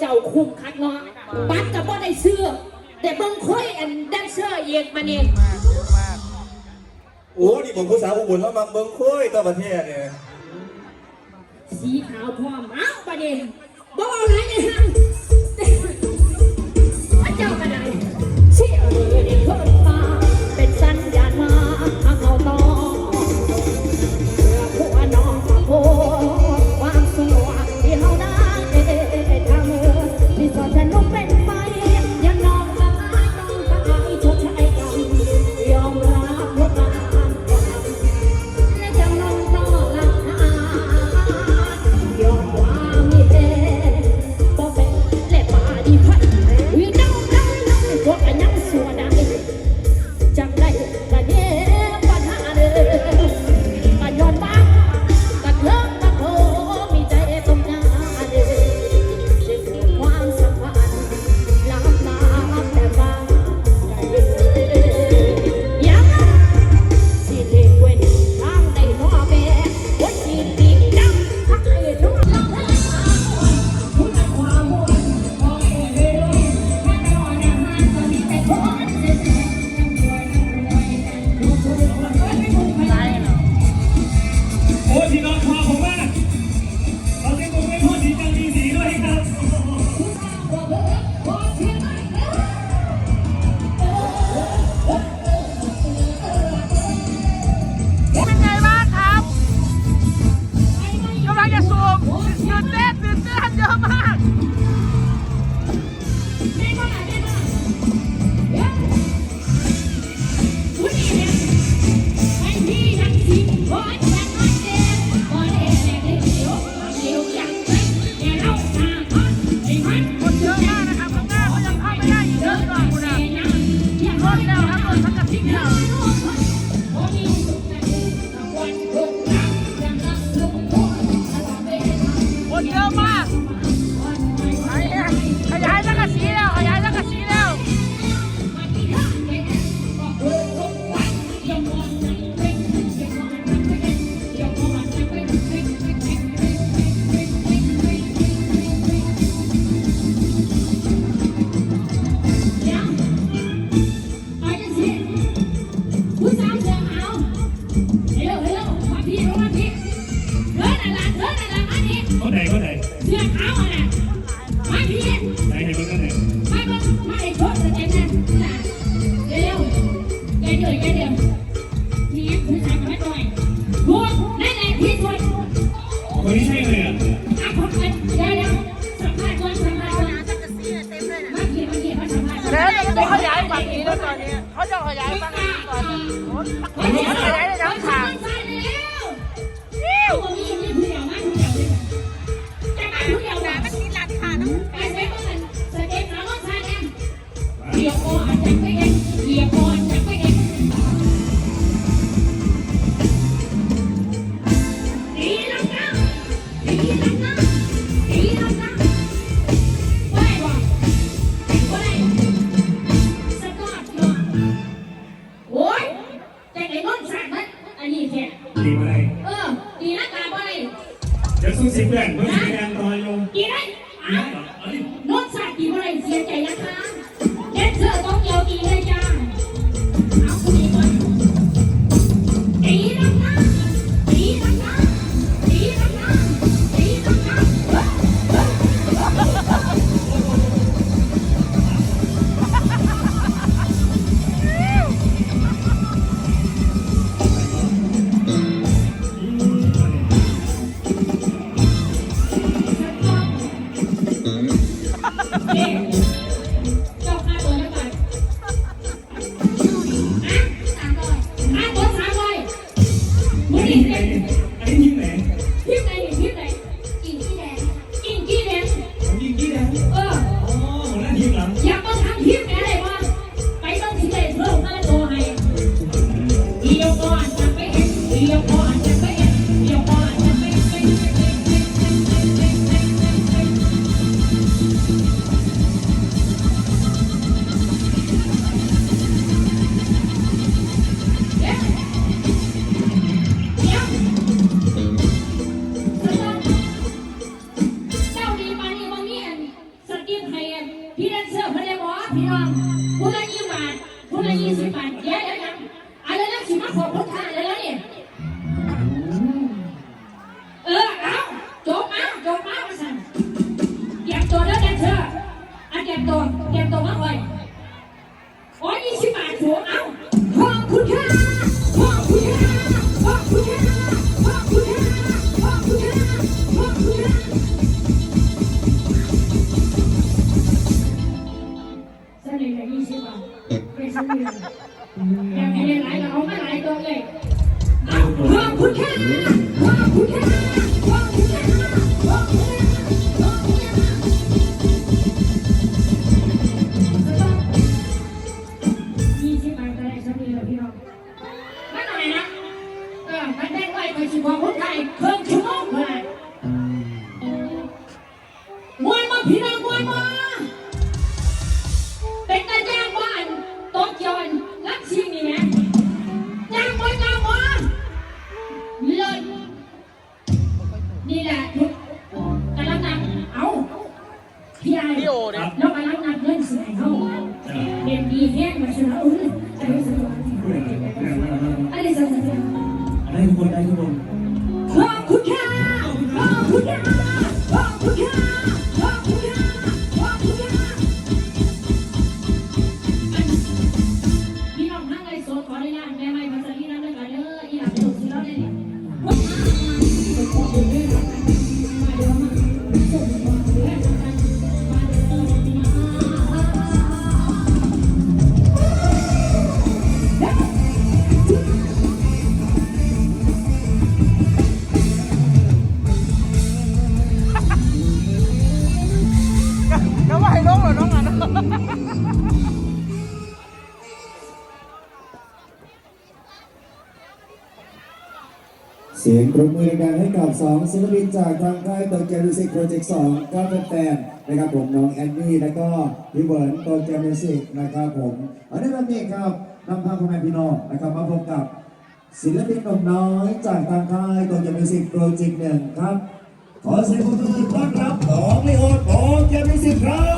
เจ้าคุ้มคัดเนาะปัตรกับบ่ได้เสื้อแต่เบิ่งค่อยอันแดนเซอร์เอกมาเนี่ยโอ้นี่ผมผู้สาวอุบลเขามาเบิ่งค่อยต่อประเทศเนี่ยสีขาวพร้อมเอาประเด็นบ่เอะไรเนี่ยฮะเจ้ากันไหน รียงี้งมาชนะยอรสักอย่างอะไรสัอาง ได้ทุกคนได้ทุกคน ปรบมือดังๆให้กับ2ศิลปินจากทางค่ายโตเกียวมิวสิกโปรเจกต์สองก็แฟนนะครับผมน้องแอนนี่แล้วก็พี่เวิร์นโตเกียวมิวสิกนะครับผมอันนี้วันนี้ครับนำพาพ่อแม่พี่น้องนะครับมาพบกับศิลปินหนุ่มน้อยจากทางค่ายโตเกียวมิวสิกโปรเจกต์หนึ่งครับขอเสียงปรบมือต้อนรับของลีโอของเกียวมิวสิกครับ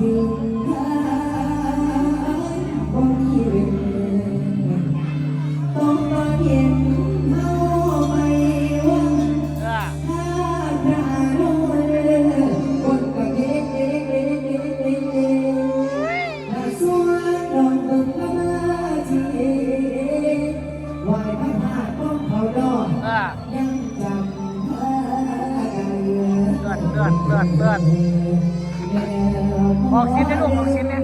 เลื่อนเลื่อนเลื่อน ออกชิ้นนะลูกออกชิ้นนะ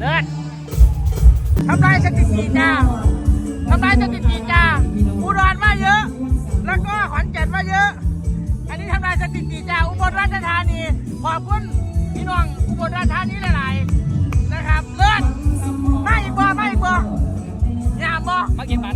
เลิศทำลายสถิติจ้าทำลายสถิติจ้าอุดรมาเยอะ แล้วก็ขอนแก่นมาเยอะ อันนี้ทำลายสถิติจ้าอุบลราชธานีขอบคุณ ราชธานีหลายๆนะครับเลิศไม่อีกบ่ไม่อีกบ่ยามบ่มาเก็บบัต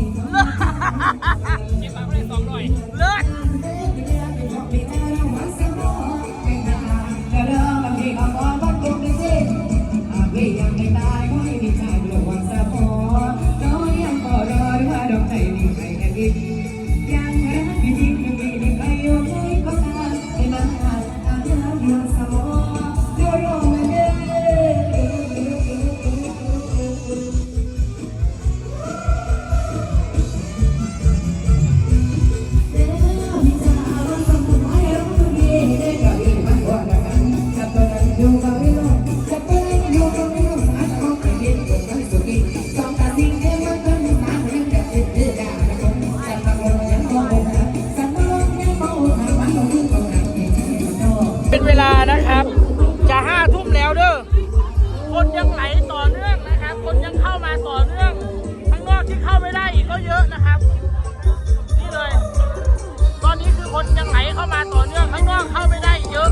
เข้ามาต่อเนื่องข้างนอกเข้าไม่ได้อีกเยอะ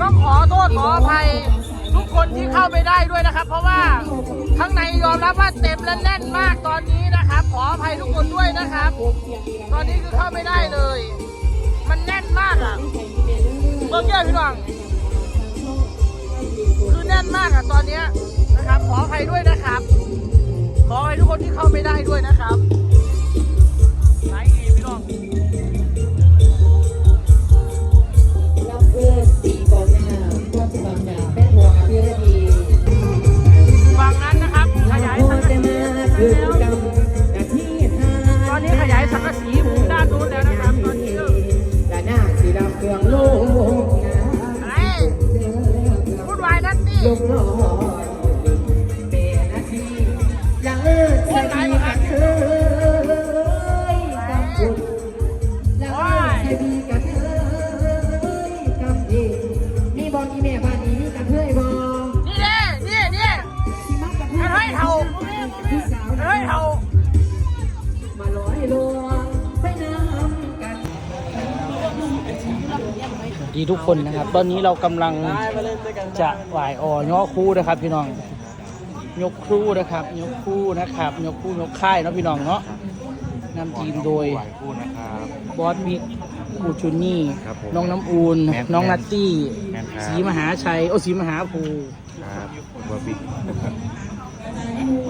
ต้องขอโทษขออภัยทุกคนที่เข้าไม่ได้ด้วยนะครับ เพราะว่าข้างในยอมรับว่าเต็มและแน่นมากตอนนี้นะครับ ขออภัยทุกคนด้วยนะครับ ตอนนี้คือเข้าไม่ได้เลย มันแน่นมากอะเมื่อกี้พี่น้องคือแน่นมากอะตอนเนี้ยนะครับ ขออภัยด้วยนะครับ ขออภัยทุกคนที่เข้าไม่ได้ด้วยนะครับ ดีทุกคนนะครับ ตอนนี้เรากำลังจะไหวอ่อย่อคู่นะครับ พี่น้อง ยกครู่นะครับ ยกครู่นะครับ ยกครู่ยกค่ายเนาะพี่น้องเนาะนำทีมโดยพูดนะครับบอสมิกกูชุนนี่ครับผมน้องน้ำอูนแมนน้องนัตตี้แมนครับสีมหาชัย โอ้สีมหาภูครับบอบิ๊ก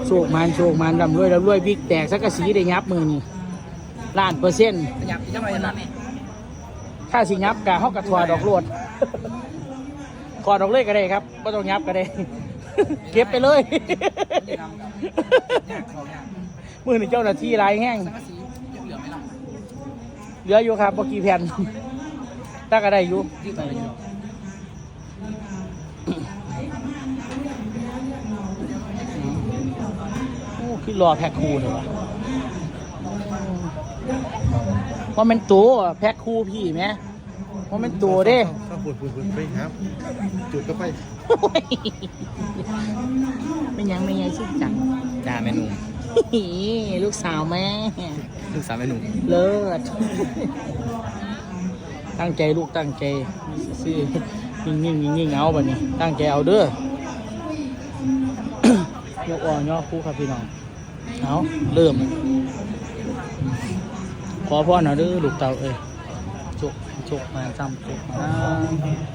โชคมันโชคมันลำรวยลำรวยบิ๊กแตกสักกะสีได้ยับมือนี่ล้านเปอร์เซ็นต์อยากจะไปร้าน นี้าสิยับกะเขากระทวดอกโลดขอดอกเลยก็ได้ครับไม่ต้องยับก็ได้ เก็บไปเลย มือหนึ่งเจ้าหน้าที่รายแห้งเหลือะอยู่ครับเมื่อกี้แผ่นถ้าก็ได้อยู่ยืดไปเลยโอ้คือรอแพ็คคู่เลยวะ ว่ามันตัวแพ็คคู่พี่ไหมว่ามันตัวเด้ข้าวปุ่นปุ่นปุ่นไปครับ จุดก็ไปไม่ยังไม่ยังชื่อจังด่าแม่นุ่มลูกสาวแม่ ลูกสาวแม่นุ่มเลิศตั้งใจลูกตั้งใจซื่อนิ่งนิ่งนิ่งนิ่งเอาแบบนี้ ตั้งใจเอาเด้อยกอ่อนย่อคู่ครับพี่น้องเอาเริ่ม ขอพ่อหน่อยด้วยลูกเต่าเอ้ยจุกจุกมาจำจุกมา